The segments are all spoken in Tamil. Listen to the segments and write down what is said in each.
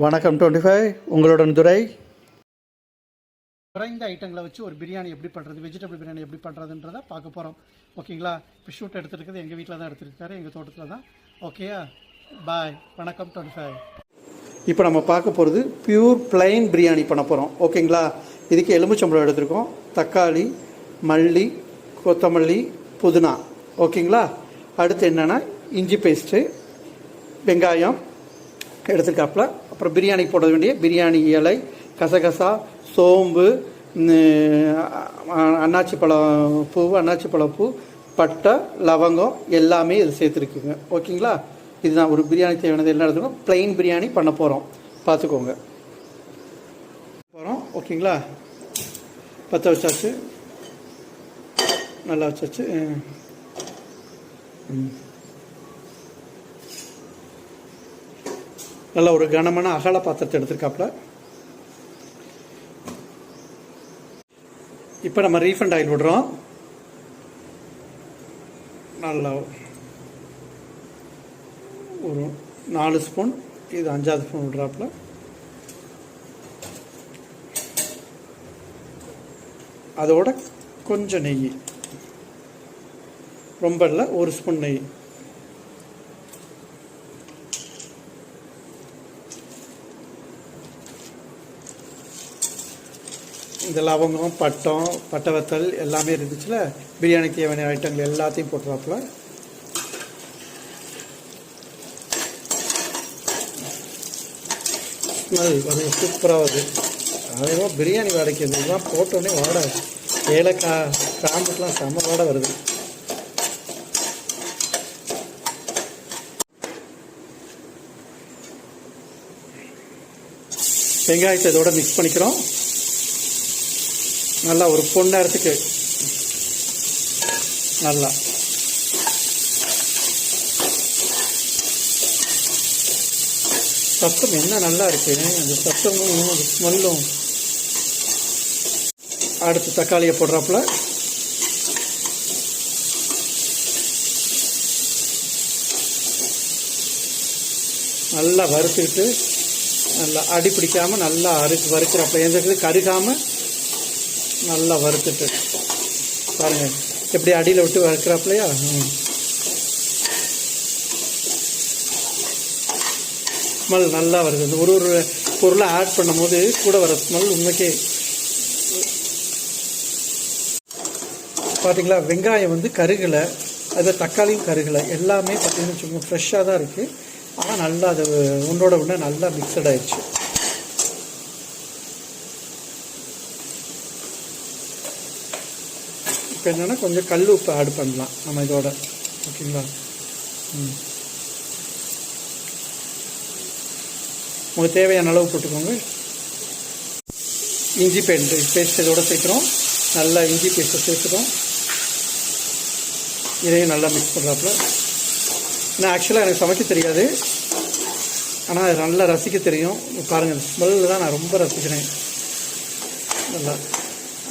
வணக்கம் டுவெண்ட்டி ஃபைவ். உங்களுடன் துரை. குறைந்த ஐட்டங்களை வச்சு ஒரு பிரியாணி எப்படி பண்ணுறது வெஜிடபிள் பிரியாணி எப்படி பண்ணுறதுன்றதை பார்க்க போகிறோம் ஓகேங்களா? இப்போ ஷூட் எடுத்துருக்குது எங்கள் வீட்டில் தான் எடுத்துருக்காரு எங்கள் தோட்டத்தில் தான். ஓகேயா பாய் வணக்கம் டுவெண்ட்டி ஃபைவ். இப்போ நம்ம பார்க்க போகிறது பியூர் பிளைன் பிரியாணி பண்ண போகிறோம் ஓகேங்களா? இதுக்கு எலும்புச்சம்பளம் எடுத்திருக்கோம் தக்காளி மல்லி கொத்தமல்லி புதினா. ஓகேங்களா? அடுத்து என்னென்னா இஞ்சி பேஸ்ட்டு வெங்காயம் எடுத்துருக்காப்புல. அப்புறம் பிரியாணி போட வேண்டிய பிரியாணி இலை கசகசா சோம்பு அன்னாச்சி பழம் பூ அன்னாச்சி பழப்பூ பட்டை லவங்கம் எல்லாமே இது சேர்த்துருக்குங்க. ஓகேங்களா? இதுதான் ஒரு பிரியாணி தேவையானது எல்லாம் எடுத்துக்கணும். ப்ளைன் பிரியாணி பண்ண போகிறோம் பார்த்துக்கோங்க. போகிறோம் ஓகேங்களா? பற்ற வச்சாச்சு. நல்லா வச்சாச்சு. ம். நல்ல ஒரு கனமான அகல பாத்திரத்தை எடுத்திருக்காப்புல. இப்போ நம்ம ரீஃபண்ட் ஆயில் விடுறோம். நல்லா ஒரு நாலு ஸ்பூன் இது அஞ்சாவது ஸ்பூன் விடுறாப்புல. அதோட கொஞ்சம் நெய். ரொம்ப இல்லை ஒரு ஸ்பூன் நெய். இந்த லவங்கம் பட்டம் பட்டை வத்தல் எல்லாமே இருந்துச்சுல? பிரியாணிக்கு தேவையான ஐட்டங்கள் எல்லாத்தையும் போட்டுருவாப்புல? ஸ்மெல் அது சூப்பராக வருது. அதே பிரியாணி வாடைக்கு இதெல்லாம் போட்டோடனே வாடை. ஏலக்காய் கிராம்புக்கெலாம் செம்ம வாடை வருது. வெங்காயத்தை இதோட மிக்ஸ் பண்ணிக்கிறோம். நல்லா ஒரு பொன்னேரத்துக்கு நல்லா. சத்தம் என்ன நல்லா இருக்குன்னு அந்த சத்தமும் அந்த ஸ்மெல்லும். அடுத்து தக்காளியை போடுறாப்புல. நல்லா வறுத்துக்கிட்டு நல்லா அடி பிடிக்காமல் நல்லா அறு வறுக்கிறப்ப எந்த கருகாமல் நல்லா வறுத்துட்டு. பாருங்கள் எப்படி அடியில் விட்டு வறுக்கிறாப்புலையா ஸ்மெல் நல்லா வருது. இந்த ஒரு ஒரு பொருளை ஆட் பண்ணும்போது கூட வர ஸ்மெல் உண்மைக்கே. பார்த்தீங்களா வெங்காயம் வந்து கருகலை. அது தக்காளியும் கருகலை. எல்லாமே பார்த்திங்கன்னு வச்சுக்கோங்க ஃப்ரெஷ்ஷாக தான் இருக்குது ஆனால் நல்லா அது ஒன்றோட ஒன்று நல்லா மிக்சட் ஆயிடுச்சு. இப்போ என்னென்னா கொஞ்சம் கல் உப்பு ஆட் பண்ணலாம். நம்ம இதோட. ஓகேங்களா? ம். உங்களுக்கு தேவையான அளவு போட்டுக்கோங்க. இஞ்சி பேஸ்ட் பேஸ்ட் இதோட சேர்க்குறோம். நல்லா இஞ்சி பேஸ்ட்டை சேர்த்துக்கிறோம் இதையும் நல்லா மிக்ஸ் பண்ணுறாப்புல நான் ஆக்சுவலாக எனக்கு சமைக்க தெரியாது. ஆனால் அது நல்லா ரசிக்க தெரியும். பாருங்கள் ஸ்மெல்லு தான் நான் ரொம்ப ரசிக்கிறேன். நல்லா.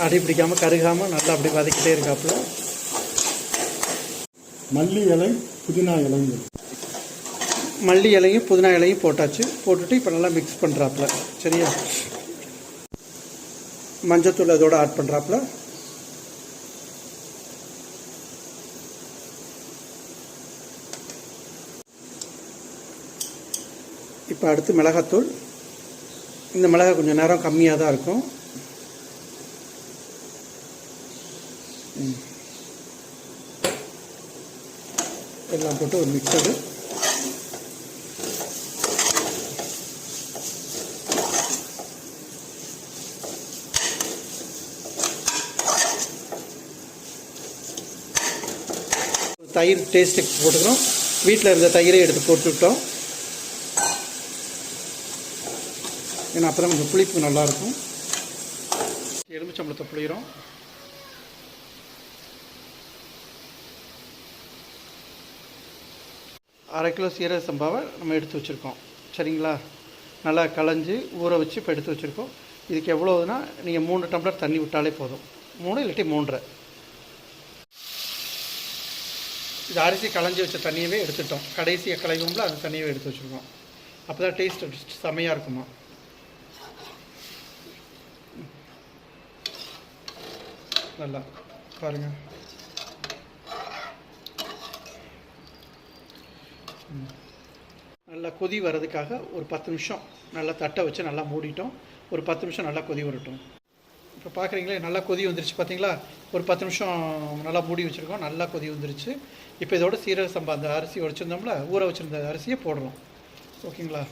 அடி பிடிக்காமல் கருகாமல் நல்லா அப்படி வதக்கிட்டே இருக்காப்புல. மல்லி இலை புதினா இலைங்க. மல்லி இலையும் புதினா இலையும் போட்டாச்சு. போட்டுட்டு இப்போ நல்லா மிக்ஸ் பண்ணுறாப்புல சரியா? மஞ்சத்தூள் அதோட ஆட் பண்ணுறாப்புல இப்போ அடுத்து மிளகாத்தூள். இந்த மிளகாய் கொஞ்சம் நேரம் கம்மியாக தான் இருக்கும். எல்லாம் போட்டு ஒரு மிக்சடு தயிர் டேஸ்ட்டுக்கு போட்டுக்கிறோம். வீட்டில் இருந்த தயிரை எடுத்து போட்டுவிட்டோம் ஏன்னா அப்போ தான் கொஞ்சம் புளிப்பு நல்லாயிருக்கும் எலுமிச்சம்பளத்தை புளிகிறோம் அரை கிலோ சீரக சம்பாவை நம்ம எடுத்து வச்சுருக்கோம். சரிங்களா? நல்லா களைஞ்சி ஊற வச்சு இப்போ எடுத்து வச்சுருக்கோம். இதுக்கு எவ்வளோதுன்னா நீங்கள் மூணு டம்ளர் தண்ணி விட்டாலே போதும். மூணு இல்லாட்டி மூன்றரை. இது அரிசி களைஞ்சி வச்ச தண்ணியவே எடுத்துட்டோம். கடைசியை களைவோம்ல அந்த தண்ணியவே எடுத்து வச்சுருக்கோம். அப்போ தான் டேஸ்ட் செமையாக இருக்குமா? நல்லா. பாருங்கள் நல்லா கொதி வர்றதுக்காக ஒரு பத்து நிமிஷம் நல்லா தட்டை வச்சு நல்லா மூடிட்டோம். ஒரு பத்து நிமிஷம் நல்லா கொதி வரட்டும். இப்போ பார்க்குறீங்களே நல்லா கொதி வந்துருச்சு பார்த்தீங்களா? ஒரு பத்து நிமிஷம் நல்லா மூடி வச்சுருக்கோம். நல்லா கொதி வந்துருச்சு. இப்போ இதோட சீரக சம்பா அந்த அரிசி உடைச்சிருந்தோம்ல ஊற வச்சுருந்த அரிசியை போடுறோம். ஓகேங்களா?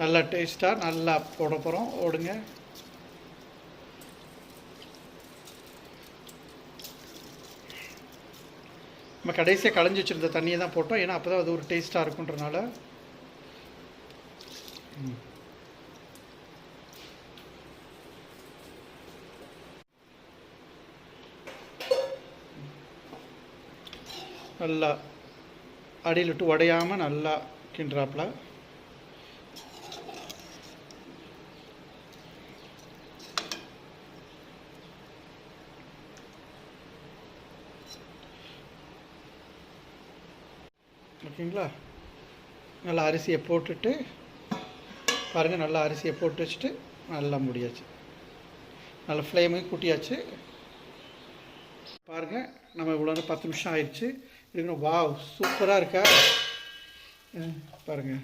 நல்லா டேஸ்ட்டாக நல்லா போட போகிறோம். ஓடுங்க. நம்ம கடைசியாக களைஞ்சி வச்சுருந்த தண்ணியை தான் போட்டோம். ஏன்னா அப்போ தான் அது ஒரு டேஸ்ட்டாக இருக்குன்றனால. ம். நல்லா அடியில் விட்டு உடையாமல் நல்லா கிண்டுறாப்புல ஓகேங்களா? நல்லா அரிசியை போட்டுட்டு பாருங்கள் நல்லா அரிசியை போட்டு வச்சுட்டு நல்லா முடியாச்சு. நல்லா ஃப்ளேமையும் கூட்டியாச்சு. பாருங்கள் நம்ம இவ்வளோ பத்து நிமிஷம் ஆயிடுச்சு. இருக்கணும் வாவ் சூப்பராக இருக்கா? பாருங்கள் பாருங்க.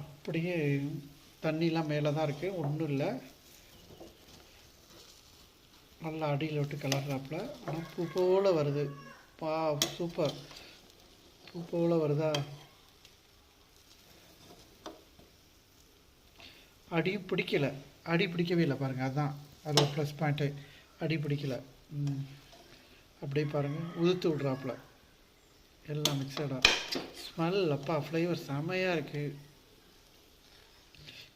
அப்படியே தண்ணிலாம் மேலே தான் இருக்குது ஒன்றும் இல்லை. நல்லா அடியில் விட்டு கலர்றாப்புல ஆனால் பூ போல் வருது. பா சூப்பர் பூ வருதா? அடி பிடிக்கல. அடி பிடிக்கவே இல்லை பாருங்கள் அதுதான் அதில் ப்ளஸ் பாயிண்ட்டு அடி பிடிக்கல. ம். அப்படியே பாருங்கள் உதுத்து விட்றாப்புல. எல்லாம் மிக்சடாக ஸ்மெல் அப்பா ஃப்ளேவர் செமையாக இருக்குது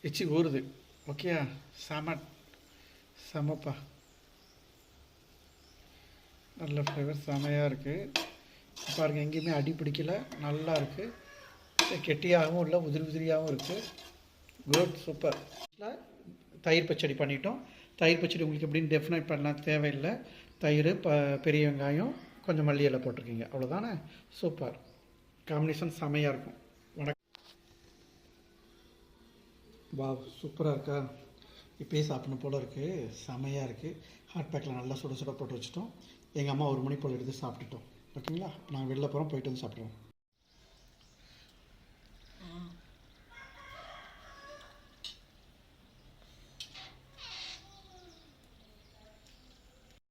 எச்சி ஊறுது. ஓகேயா செம செமப்பா. நல்ல ஃப்ளேவர் செமையாக இருக்குது பாருங்கள் எங்கேயுமே அடி பிடிக்கல. நல்லா இருக்குது கெட்டியாகவும் இல்லை உதிரி உதிரியாகவும் இருக்குது குட் சூப்பர் தயிர் பச்சடி பண்ணிட்டோம். தயிர் பச்சடி உங்களுக்கு எப்படின்னு டெஃபினைட் பண்ணலாம் தேவையில்லை. தயிர் ப பெரிய வெங்காயம் கொஞ்சம் மல்லி இலை போட்டிருக்கீங்க. அவ்வளோதானே சூப்பர் காம்பினேஷன் செமையாக இருக்கும். வணக்கம். வா சூப்பராக இருக்கா? இப்போயே சாப்பிடணும் போல் இருக்குது செமையாக இருக்குது ஹாட் பேக்கில் நல்லா சுட சுட போட்டு வச்சுட்டோம். எங்கள் அம்மா ஒரு மணி போல் எடுத்து சாப்பிட்டுட்டோம். ஓகேங்களா? நாங்கள் வெளில போகிறோம் போயிட்டு வந்து சாப்பிடுவோம்